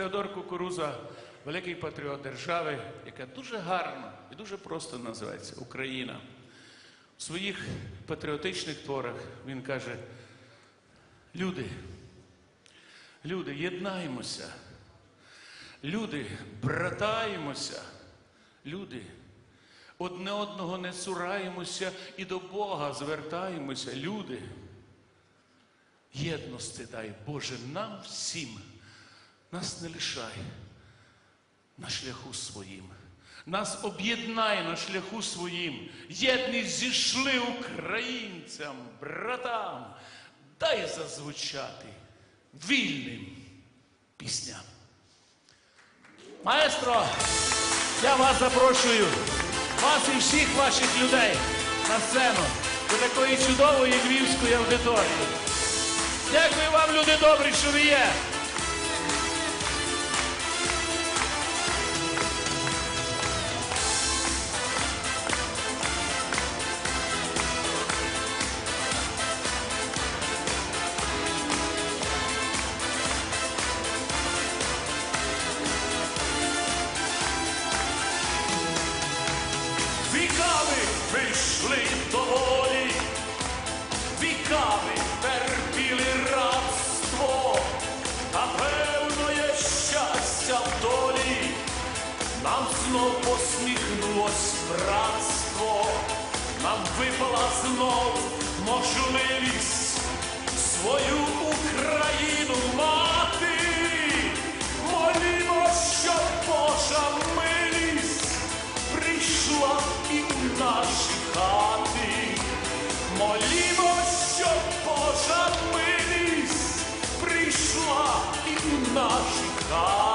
Теодор Кукуруза, великий патріот держави, яка дуже гарно і дуже просто називається Україна. У своїх патріотичних творах він каже: люди, люди, єднаємося, люди, братаємося, люди, одне одного не цураємося і до Бога звертаємося, люди. Єдності дай, Боже, нам всім, нас не лишай на шляху своїм. Нас об'єднай на шляху своїм. Єдність зійшли українцям, братам. Дай зазвучати вільним пісням. Маестро, я вас запрошую, вас і всіх ваших людей на сцену до такої чудової львівської аудиторії. Дякую вам, люди добрі, що ви є. Віками йшли до волі, віками терпіли рабство, напевно є щастя в долі, нам знов посміхнулось братство, нам випала знов можливість свою Україну God.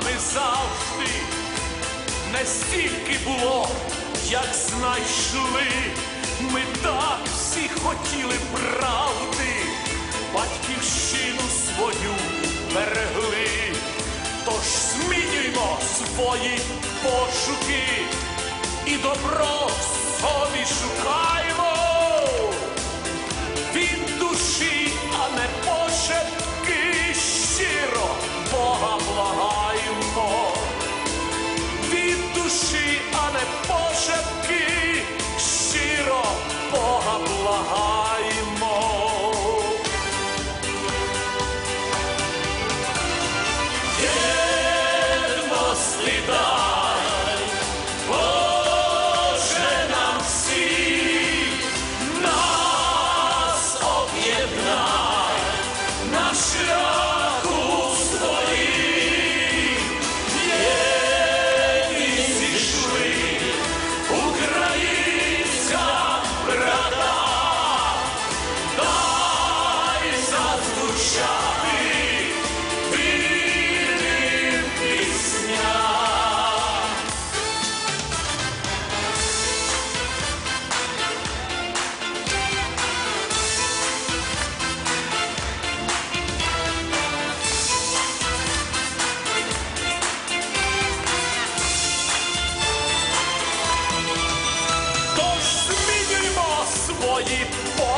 Нами завжди не стільки було, як знайшли. Ми так всі хотіли правди, батьківщину свою берегли. Тож змінюймо свої пошуки і добро собі шукаймо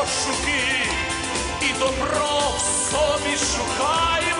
пошуки і добро в собі шукає.